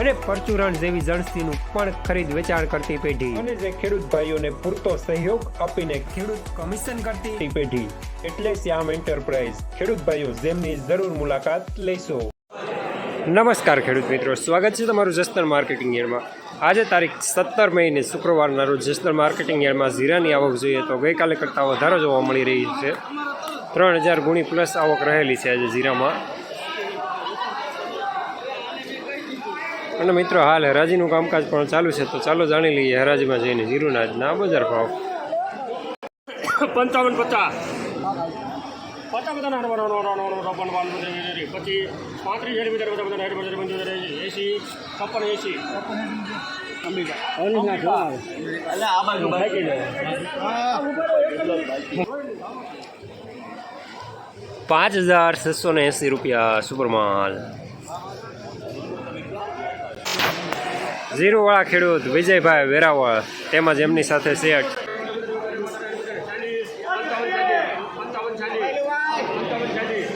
અને પરચુરણ જેવી જણસીનું પણ ખરીદ વેચાણ કરતી પેઢી. અને જે ખેડૂત ભાઈઓને પૂરતો સહયોગ આપીને ખેડૂત કમિશન કરતી પેઢી. એટલે શ્યામ એન્ટરપ્રાઇઝ. ખેડૂત ભાઈઓ જેમની જરૂર મુલાકાત લેશો. નમસ્કાર ખેડૂત મિત્રો સ્વાગત છે તમારું જસ્તર માર્કેટિંગ યાર્ડમાં. આજે તારીખ સત્તર મહિને શુક્રવારના રોજ જસ્તર માર્કેટિંગ યરમાં જીરાની આવક જોઈએ તો ગઈકાલે કરતાં વધારો જોવા મળી રહી છે. ત્રણ હજાર ગુણી પ્લસ આવક રહેલી છે આજે જીરામાં અને મિત્રો હાલ હરાજીનું કામકાજ પણ ચાલુ છે તો ચાલો જાણી લઈએ હરાજીમાં જઈને જીરુના આજના બજાર ભાવ. પંચાવન પચાસ. પછી પાંત્રીસ મીટર બધા બધા હજાર બધા પંચોતેર એસી છપ્પન એસી. પાંચ હજાર છસો ને એંસી રૂપિયા સુપરમાલ ઝીરોવાળા ખેડૂત વિજયભાઈ વેરાવળ તેમજ એમની સાથે શેઠ પંચાવન ચાલીસ પંચાવન ચાલીસ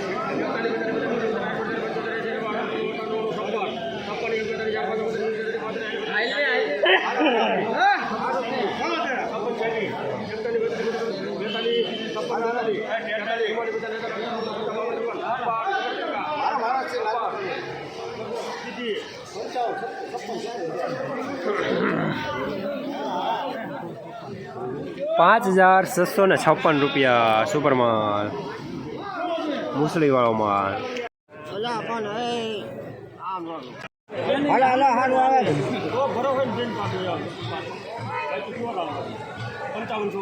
પાંચ હજાર છસો ને છપ્પન રૂપિયા સુપરમાલ મુસળીવાળો માલ પંચાવનસો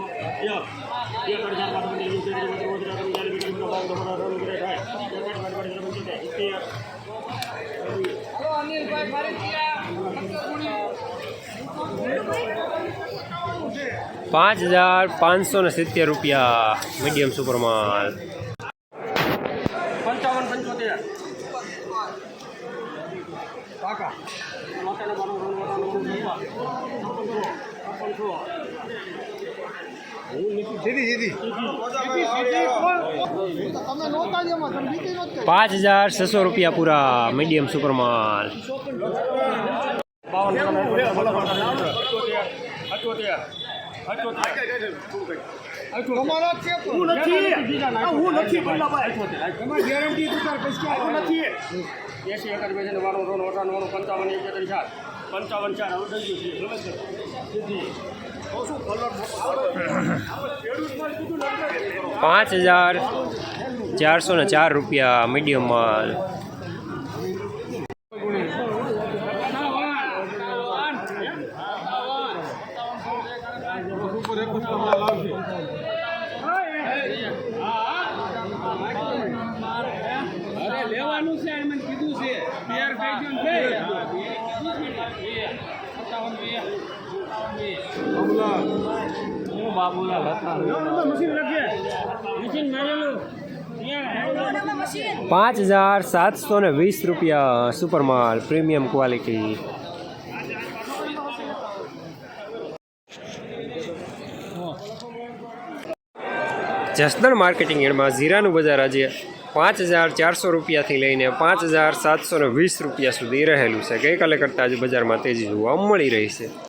પાંચ હજાર પાંચસો ને સિત્તેર રૂપિયા મીડિયમ સુપરમાલ પંચાવન પંચોતેર કાકા પાંચ હજાર છસો રૂપિયા પૂરા મીડિયમ સુપરમાલ બાવન અઠોતેર હું નથી. હું નથી ગેરંટી હું નથી. એસી એકર બે છે વાળો રોડ વાળો પંચાવન એકત્રીસ ચાર. પંચાવન ચાર. હવે થઈ ગયું છે. પાંચ હજાર ચારસો ને ચાર રૂપિયા મીડિયમ માલ લેવાનું છે એમ કીધું છે. તૈયાર થઈ ગયું ને મશીન લખીએ મશીન મારેલું. પાંચ હજાર સાતસો ને વીસ રૂપિયા સુપરમાલ પ્રીમિયમ ક્વોલિટી. જસદણ માર્કેટિંગ યાર્ડમાં જીરાનું બજાર આજે પાંચ હજાર ચારસો રૂપિયાથી લઈને પાંચ હજાર સાતસો વીસ રૂપિયા સુધી રહેલું છે. ગઈકાલે કરતાં આજે બજારમાં તેજી જોવા મળી રહી છે.